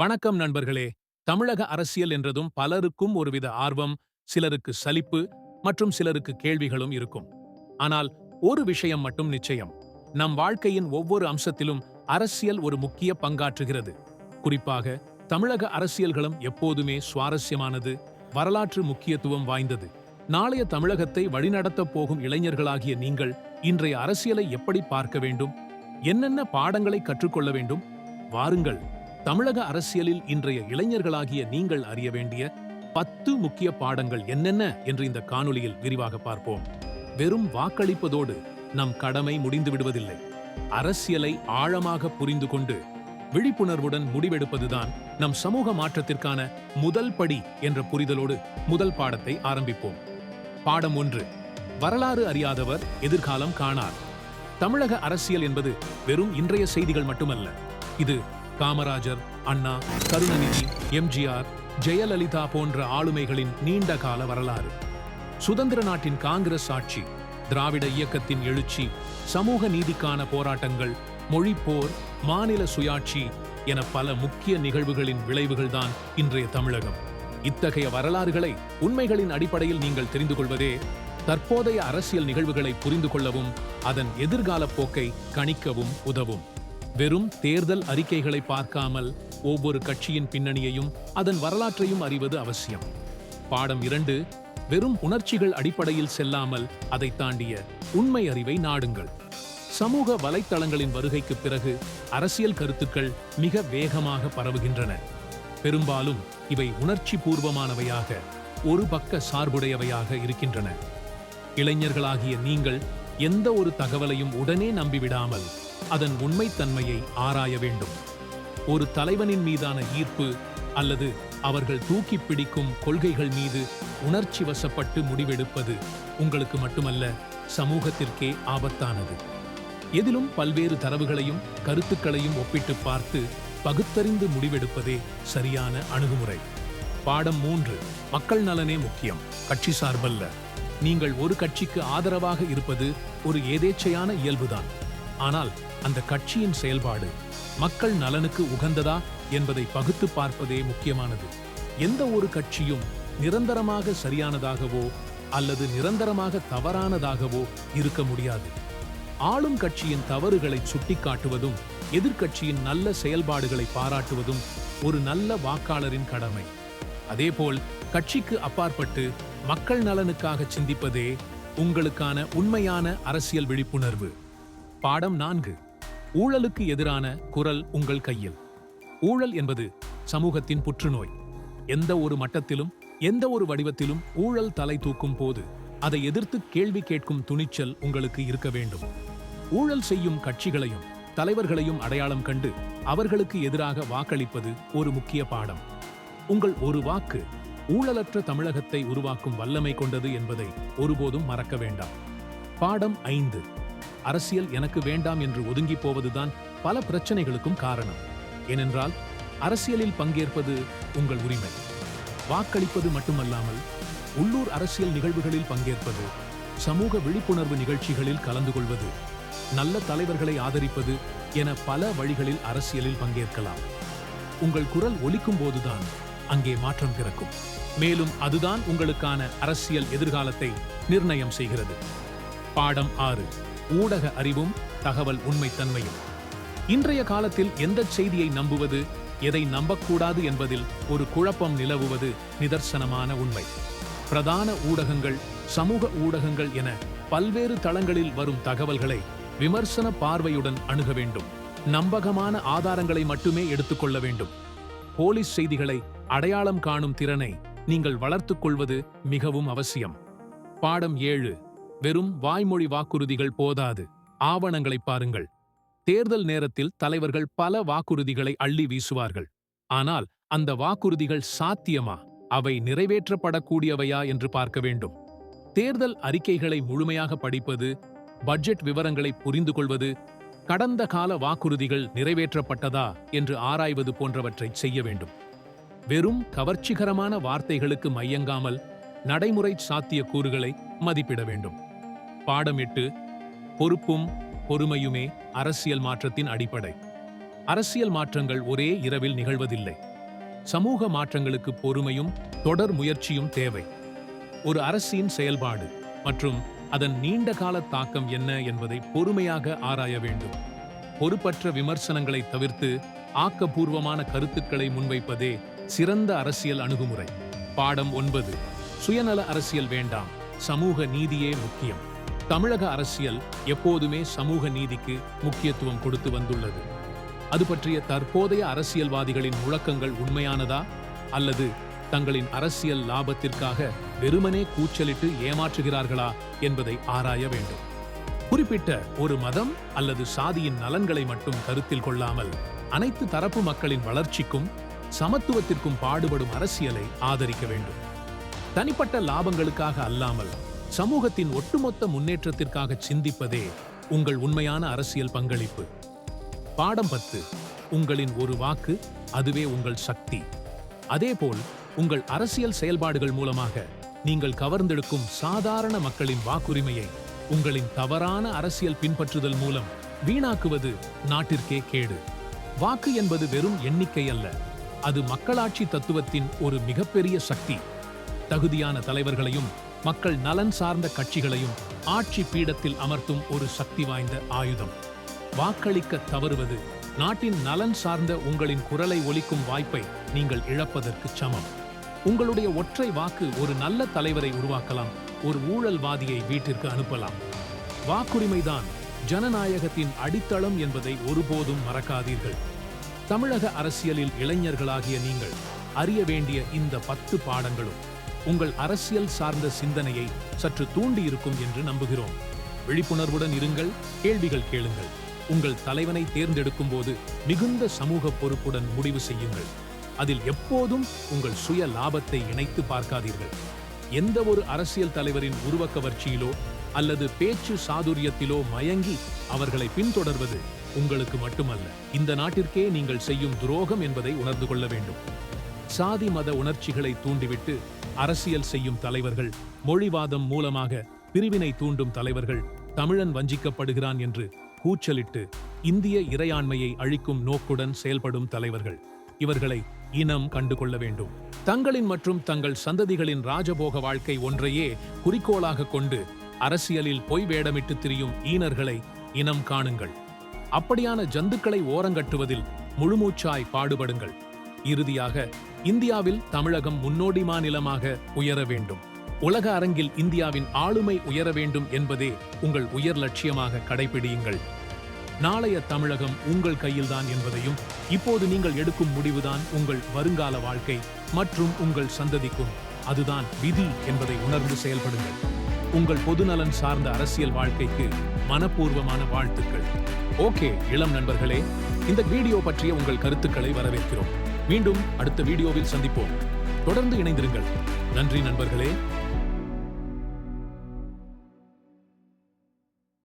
வணக்கம் நண்பர்களே. தமிழக அரசியல் என்றதும் பலருக்கும் ஒருவித ஆர்வம் சிலருக்கு சலிப்பு மற்றும் சிலருக்கு கேள்விகளும் இருக்கும். ஆனால் ஒரு விஷயம் மட்டும் நிச்சயம். நம் வாழ்க்கையின் ஒவ்வொரு அம்சத்திலும் அரசியல் ஒரு முக்கிய பங்காற்றுகிறது. குறிப்பாக தமிழக அரசியல்களும் எப்போதுமே சுவாரஸ்யமானது வரலாற்று முக்கியத்துவம் வாய்ந்தது. நாளைய தமிழகத்தை வழிநடத்தப் போகும் இளைஞர்களாகிய நீங்கள் இன்றைய அரசியலை எப்படி பார்க்க வேண்டும்? என்னென்ன பாடங்களை கற்றுக்கொள்ள வேண்டும்? வாருங்கள். தமிழக அரசியலில் இன்றைய இளைஞர்களாகிய நீங்கள் அறிய வேண்டிய பத்து முக்கிய பாடங்கள் என்னென்ன என்று இந்த காணொலியில் விரிவாக பார்ப்போம். வெறும் வாக்களிப்பதோடு நம் கடமை முடிந்து விடுவதில்லை. அரசியலை ஆழமாக புரிந்து கொண்டு விழிப்புணர்வுடன் முடிவெடுப்பதுதான் நம் சமூக மாற்றத்திற்கான முதல் படி என்ற புரிதலோடு முதல் பாடத்தை ஆரம்பிப்போம். பாடம் ஒன்று வரலாறு அறியாதவர் எதிர்காலம் காணார். தமிழக அரசியல் என்பது வெறும் இன்றைய செய்திகள் மட்டுமல்ல. இது காமராஜர் அண்ணா கருணாநிதி எம்ஜிஆர் ஜெயலலிதா போன்ற ஆளுமைகளின் நீண்ட கால வரலாறு. சுதந்திர நாட்டின் காங்கிரஸ் ஆட்சி திராவிட இயக்கத்தின் எழுச்சி சமூக நீதிக்கான போராட்டங்கள் மொழிப்போர் மாநில சுயாட்சி என பல முக்கிய நிகழ்வுகளின் விளைவுகள்தான் இன்றைய தமிழகம். இத்தகைய வரலாறுகளை உண்மைகளின் அடிப்படையில் நீங்கள் தெரிந்து கொள்வதே தற்போதைய அரசியல் நிகழ்வுகளை புரிந்து கொள்ளவும் அதன் எதிர்கால போக்கை கணிக்கவும் உதவும். வெறும் தேர்தல் அறிக்கைகளை பார்க்காமல் ஒவ்வொரு கட்சியின் பின்னணியையும் அதன் வரலாற்றையும் அறிவது அவசியம். பாடம் இரண்டு வெறும் உணர்ச்சிகள் அடிப்படையில் செல்லாமல் அதை தாண்டிய உண்மை அறிவை நாடுங்கள். சமூக வலைத்தளங்களின் வருகைக்கு பிறகு அரசியல் கருத்துக்கள் மிக வேகமாக பரவுகின்றன. பெரும்பாலும் இவை உணர்ச்சி பூர்வமானவையாக ஒரு பக்க சார்புடையவையாக இருக்கின்றன. இளைஞர்களாகிய நீங்கள் எந்த ஒரு தகவலையும் உடனே நம்பிவிடாமல் அதன் உண்மைத்தன்மையை ஆராய வேண்டும். ஒரு தலைவனின் மீதான ஈர்ப்பு அல்லது அவர்கள் தூக்கி பிடிக்கும் கொள்கைகள் மீது உணர்ச்சி வசப்பட்டு முடிவெடுப்பது உங்களுக்கு மட்டுமல்ல சமூகத்திற்கே ஆபத்தானது. எதிலும் பல்வேறு தரவுகளையும் கருத்துக்களையும் ஒப்பிட்டு பார்த்து பகுத்தறிந்து முடிவெடுப்பதே சரியான அணுகுமுறை. பாடம் மூன்று மக்கள் நலனே முக்கியம். கட்சி சார்பல்ல. நீங்கள் ஒரு கட்சிக்கு ஆதரவாக இருப்பது ஒரு ஏதேச்சையான இயல்புதான். ஆனால் அந்த கட்சியின் செயல்பாடு மக்கள் நலனுக்கு உகந்ததா என்பதை பகுத்து பார்ப்பதே முக்கியமானது. எந்த ஒரு கட்சியும் நிரந்தரமாக சரியானதாகவோ அல்லது நிரந்தரமாக தவறானதாகவோ இருக்க முடியாது. ஆளும் கட்சியின் தவறுகளை சுட்டிக்காட்டுவதும் எதிர்க்கட்சியின் நல்ல செயல்பாடுகளை பாராட்டுவதும் ஒரு நல்ல வாக்காளரின் கடமை. அதேபோல் கட்சிக்கு அப்பாற்பட்டு மக்கள் நலனுக்காக சிந்திப்பதே உங்களுக்கான உண்மையான அரசியல் விழிப்புணர்வு. பாடம் நான்கு. ஊழலுக்கு எதிரான குரல் உங்கள் கையில். ஊழல் என்பது சமூகத்தின் புற்றுநோய். எந்த ஒரு மட்டத்திலும் எந்த ஒரு வடிவத்திலும் ஊழல் தலை தூக்கும் போது அதை எதிர்த்து கேள்வி கேட்கும் துணிச்சல் உங்களுக்கு இருக்க வேண்டும். ஊழல் செய்யும் கட்சிகளையும் தலைவர்களையும் அடையாளம் கண்டு அவர்களுக்கு எதிராக வாக்களிப்பது ஒரு முக்கிய பாடம். உங்கள் ஒரு வாக்கு ஊழலற்ற தமிழகத்தை உருவாக்கும் வல்லமை கொண்டது என்பதை ஒருபோதும் மறக்க வேண்டாம். பாடம் ஐந்து. அரசியல் எனக்கு வேண்டாம் என்று ஒதுங்கி போவதுதான் பல பிரச்சனைகளுக்கும் காரணம். ஏனென்றால் அரசியலில் பங்கேற்பது உங்கள் உரிமை. வாக்களிப்பது மட்டுமல்லாமல் உள்ளூர் அரசியல் நிகழ்வுகளில் பங்கேற்பது சமூக விழிப்புணர்வு நிகழ்ச்சிகளில் கலந்து கொள்வது நல்ல தலைவர்களை ஆதரிப்பது என பல வழிகளில் அரசியலில் பங்கேற்கலாம். உங்கள் குரல் ஒலிக்கும் போதுதான் அங்கே மாற்றம் பிறக்கும். மேலும் அதுதான் உங்களுக்கான அரசியல் எதிர்காலத்தை நிர்ணயம் செய்கிறது. பாடம் ஆறு. ஊடக அறிவும் தகவல் உண்மைத்தன்மையும். இன்றைய காலத்தில் எந்த செய்தியை நம்புவது எதை நம்பக்கூடாது என்பதில் ஒரு குழப்பம் நிலவுவது நிதர்சனமான உண்மை. பிரதான ஊடகங்கள் சமூக ஊடகங்கள் என பல்வேறு தளங்களில் வரும் தகவல்களை விமர்சன பார்வையுடன் அணுக வேண்டும். நம்பகமான ஆதாரங்களை மட்டுமே எடுத்துக்கொள்ள வேண்டும். போலீஸ் செய்திகளை அடையாளம் காணும் திறனை நீங்கள் வளர்த்துக் கொள்வது மிகவும் அவசியம். பாடம் ஏழு. வெறும் வாய்மொழி வாக்குறுதிகள் போதாது. ஆவணங்களை பாருங்கள். தேர்தல் நேரத்தில் தலைவர்கள் பல வாக்குறுதிகளை அள்ளி வீசுவார்கள். ஆனால் அந்த வாக்குறுதிகள் சாத்தியமா? அவை நிறைவேற்றப்படக்கூடியவையா என்று பார்க்க வேண்டும். தேர்தல் அறிக்கைகளை முழுமையாக படிப்பது பட்ஜெட் விவரங்களை புரிந்து கொள்வது கடந்த கால வாக்குறுதிகள் நிறைவேற்றப்பட்டதா என்று ஆராய்வது போன்றவற்றை செய்ய வேண்டும். வெறும் கவர்ச்சிகரமான வார்த்தைகளுக்கு மையங்காமல் நடைமுறை சாத்திய கூறுகளை மதிப்பிட வேண்டும். பாடம் எட்டு பொறுப்பும் பொறுமையுமே அரசியல் மாற்றத்தின் அடிப்படை. அரசியல் மாற்றங்கள் ஒரே இரவில் நிகழ்வதில்லை. சமூக மாற்றங்களுக்கு பொறுமையும் தொடர் முயற்சியும் தேவை. ஒரு அரசின் செயல்பாடு மற்றும் அதன் நீண்ட கால தாக்கம் என்ன என்பதை பொறுமையாக ஆராய வேண்டும். பொறுப்பற்ற விமர்சனங்களை தவிர்த்து ஆக்கப்பூர்வமான கருத்துக்களை முன்வைப்பதே சிறந்த அரசியல் அணுகுமுறை. பாடம் ஒன்பது. சுயநல அரசியல் வேண்டாம். சமூக நீதியே முக்கியம். தமிழக அரசியல் எப்போதுமே சமூக நீதிக்கு முக்கியத்துவம் கொடுத்து வந்துள்ளது. அது பற்றிய தற்போதைய அரசியல்வாதிகளின் முழக்கங்கள் உண்மையானதா? அல்லது தங்களின் அரசியல் லாபத்திற்காக வெறுமனே கூச்சலிட்டு ஏமாற்றுகிறார்களா என்பதை ஆராய வேண்டும். குறிப்பிட்ட ஒரு மதம் அல்லது சாதியின் நலன்களை மட்டும் கருத்தில் கொள்ளாமல் அனைத்து தரப்பு மக்களின் வளர்ச்சிக்கும் சமத்துவத்திற்கும் பாடுபடும் அரசியலை ஆதரிக்க வேண்டும். தனிப்பட்ட லாபங்களுக்காக அல்லாமல் சமூகத்தின் ஒட்டுமொத்த முன்னேற்றத்திற்காக சிந்திப்பதே உங்கள் உண்மையான அரசியல் பங்களிப்பு. பாடம் பத்து உங்களின் ஒரு வாக்கு அதுவே உங்கள் சக்தி. அதேபோல் உங்கள் அரசியல் செயல்பாடுகள் மூலமாக நீங்கள் கவர்ந்தெடுக்கும் சாதாரண மக்களின் வாக்குரிமையை உங்களின் தவறான அரசியல் பின்பற்றுதல் மூலம் வீணாக்குவது நாட்டிற்கே கேடு. வாக்கு என்பது வெறும் எண்ணிக்கை அல்ல அது மக்களாட்சி தத்துவத்தின் ஒரு மிகப்பெரிய சக்தி. தகுதியான தலைவர்களையும் மக்கள் நலன் சார்ந்த கட்சிகளையும் ஆட்சி பீடத்தில் அமர்த்தும் ஒரு சக்தி வாய்ந்த ஆயுதம். வாக்களிக்க தவறுவது நாட்டின் நலன் சார்ந்த உங்களின் குரலை ஒலிக்கும் வாய்ப்பை நீங்கள் இழப்பதற்கு சமம். உங்களுடைய ஒற்றை வாக்கு ஒரு நல்ல தலைவரை உருவாக்கலாம் ஒரு ஊழல்வாதியை வீட்டிற்கு அனுப்பலாம். வாக்குரிமைதான் ஜனநாயகத்தின் அடித்தளம் என்பதை ஒருபோதும் மறக்காதீர்கள். தமிழக அரசியலில் இளைஞர்களாகிய நீங்கள் அறிய வேண்டிய இந்த பத்து பாடங்களும் உங்கள் அரசியல் சார்ந்த சிந்தனையை சற்று தூண்டியிருக்கும் என்று நம்புகிறோம். விழிப்புணர்வுடன் இருங்கள் கேள்விகள் கேளுங்கள். உங்கள் தலைவனை தேர்ந்தெடுக்கும் போது மிகுந்த சமூக பொறுப்புடன் முடிவு செய்யுங்கள். அதில் எப்போதும் உங்கள் சுய லாபத்தை இணைத்து பார்க்காதீர்கள். எந்த ஒரு அரசியல் தலைவரின் உருவக்கவர்ச்சியிலோ அல்லது பேச்சு சாதுரியத்திலோ மயங்கி அவர்களை பின்தொடர்வது உங்களுக்கு மட்டுமல்ல. இந்த நாட்டிற்கே நீங்கள் செய்யும் துரோகம் என்பதை உணர்ந்து கொள்ள வேண்டும். சாதி மத உணர்ச்சிகளை தூண்டிவிட்டு அரசியல் செய்யும் தலைவர்கள் மொழிவாதம் மூலமாக பிரிவினை தூண்டும் தலைவர்கள் தமிழன் வஞ்சிக்கப்படுகிறான் என்று கூச்சலிட்டு இந்திய இறையாண்மையை அழிக்கும் நோக்குடன் செயல்படும் தலைவர்கள். இவர்களை இனம் கண்டுகொள்ள வேண்டும். தங்களின் மற்றும் தங்கள் சந்ததிகளின் ராஜபோக வாழ்க்கை ஒன்றையே குறிக்கோளாக கொண்டு அரசியலில் பொய் வேடமிட்டு திரியும் ஈனர்களை இனம் காணுங்கள். அப்படியான ஜந்துக்களை ஓரங்கட்டுவதில் முழுமூச்சாய் பாடுபடுங்கள். இறுதியாக இந்தியாவில் தமிழகம் முன்னோடி மாநிலமாக உயர வேண்டும். உலக அரங்கில் இந்தியாவின் ஆளுமை உயர வேண்டும் என்பதே உங்கள் உயர் லட்சியமாக கடைபிடியுங்கள். நாளைய தமிழகம் உங்கள் கையில்தான் என்பதையும் இப்போது நீங்கள் எடுக்கும் முடிவுதான் உங்கள் வருங்கால வாழ்க்கை மற்றும் உங்கள் சந்ததிக்கும். அதுதான் விதி என்பதை உணர்ந்து செயல்படுங்கள். உங்கள் பொதுநலன் சார்ந்த அரசியல் வாழ்க்கைக்கு மனப்பூர்வமான வாழ்த்துக்கள். ஓகே இளம் நண்பர்களே இந்த வீடியோ பற்றிய உங்கள் கருத்துக்களை வரவேற்கிறோம். மீண்டும் அடுத்த வீடியோவில் சந்திப்போம். தொடர்ந்து இணைந்திருங்கள். நன்றி நண்பர்களே.